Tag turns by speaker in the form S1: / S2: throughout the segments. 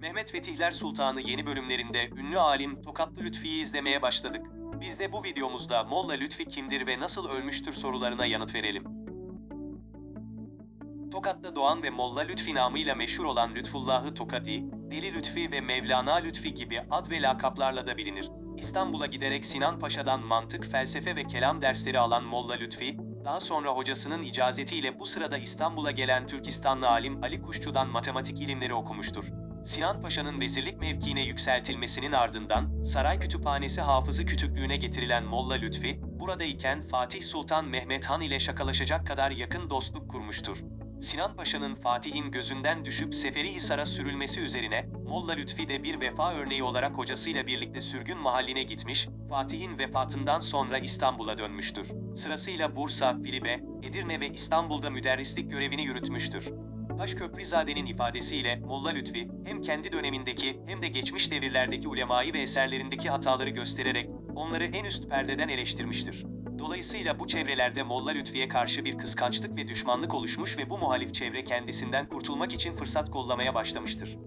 S1: Mehmet Fetihler Sultanı yeni bölümlerinde ünlü alim Tokatlı Lütfi'yi izlemeye başladık. Biz de bu videomuzda Molla Lütfi kimdir ve nasıl ölmüştür sorularına yanıt verelim. Tokat'ta doğan ve Molla Lütfi namıyla meşhur olan Lütfullahı Tokati, Deli Lütfi ve Mevlana Lütfi gibi ad ve lakaplarla da bilinir. İstanbul'a giderek Sinan Paşa'dan mantık, felsefe ve kelam dersleri alan Molla Lütfi, daha sonra hocasının icazetiyle bu sırada İstanbul'a gelen Türkistanlı alim Ali Kuşçu'dan matematik ilimleri okumuştur. Sinan Paşa'nın vezirlik mevkiine yükseltilmesinin ardından Saray Kütüphanesi Hafızı Kütüklüğü'ne getirilen Molla Lütfi, buradayken Fatih Sultan Mehmet Han ile şakalaşacak kadar yakın dostluk kurmuştur. Sinan Paşa'nın Fatih'in gözünden düşüp Seferihisar'a sürülmesi üzerine Molla Lütfi de bir vefa örneği olarak hocasıyla birlikte sürgün mahalline gitmiş, Fatih'in vefatından sonra İstanbul'a dönmüştür. Sırasıyla Bursa, Filibe, Edirne ve İstanbul'da müderrislik görevini yürütmüştür. Taşköprüzade'nin ifadesiyle Molla Lütfi hem kendi dönemindeki hem de geçmiş devirlerdeki ulemayı ve eserlerindeki hataları göstererek onları en üst perdeden eleştirmiştir. Dolayısıyla bu çevrelerde Molla Lütfi'ye karşı bir kıskançlık ve düşmanlık oluşmuş ve bu muhalif çevre kendisinden kurtulmak için fırsat kollamaya başlamıştır.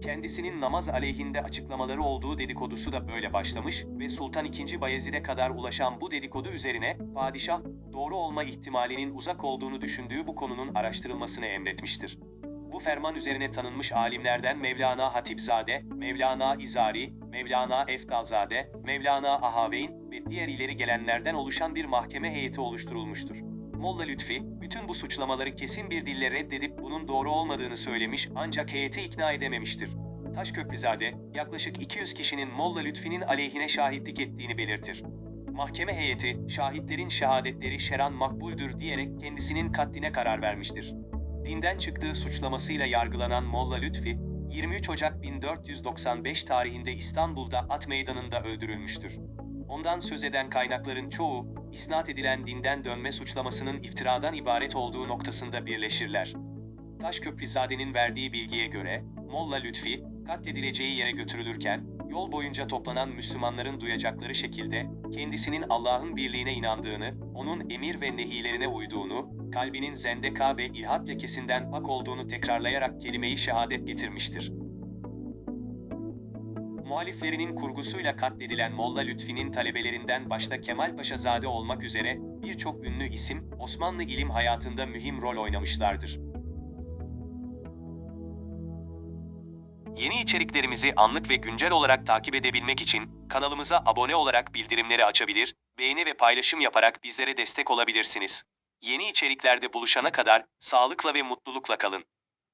S1: Kendisinin namaz aleyhinde açıklamaları olduğu dedikodusu da böyle başlamış ve Sultan II. Bayezid'e kadar ulaşan bu dedikodu üzerine padişah doğru olma ihtimalinin uzak olduğunu düşündüğü bu konunun araştırılmasını emretmiştir. Bu ferman üzerine tanınmış alimlerden Mevlana Hatipzade, Mevlana İzari, Mevlana Eftalzade, Mevlana Ahaveyn ve diğer ileri gelenlerden oluşan bir mahkeme heyeti oluşturulmuştur. Molla Lütfi, bütün bu suçlamaları kesin bir dille reddedip bunun doğru olmadığını söylemiş ancak heyeti ikna edememiştir. Taşköprüzade, yaklaşık 200 kişinin Molla Lütfi'nin aleyhine şahitlik ettiğini belirtir. Mahkeme heyeti, şahitlerin şehadetleri şeran makbuldür diyerek kendisinin katline karar vermiştir. Dinden çıktığı suçlamasıyla yargılanan Molla Lütfi, 23 Ocak 1495 tarihinde İstanbul'da At Meydanı'nda öldürülmüştür. Ondan söz eden kaynakların çoğu, isnat edilen dinden dönme suçlamasının iftiradan ibaret olduğu noktasında birleşirler. Taşköprüzade'nin verdiği bilgiye göre, Molla Lütfi, katledileceği yere götürülürken, yol boyunca toplanan Müslümanların duyacakları şekilde, kendisinin Allah'ın birliğine inandığını, onun emir ve nehilerine uyduğunu, kalbinin zendeka ve ilhat lekesinden pak olduğunu tekrarlayarak kelime-i şehadet getirmiştir. Muhaliflerinin kurgusuyla katledilen Molla Lütfi'nin talebelerinden başta Kemal Paşazade olmak üzere birçok ünlü isim Osmanlı ilim hayatında mühim rol oynamışlardır. Yeni içeriklerimizi anlık ve güncel olarak takip edebilmek için kanalımıza abone olarak bildirimleri açabilir, beğeni ve paylaşım yaparak bizlere destek olabilirsiniz. Yeni içeriklerde buluşana kadar sağlıkla ve mutlulukla kalın.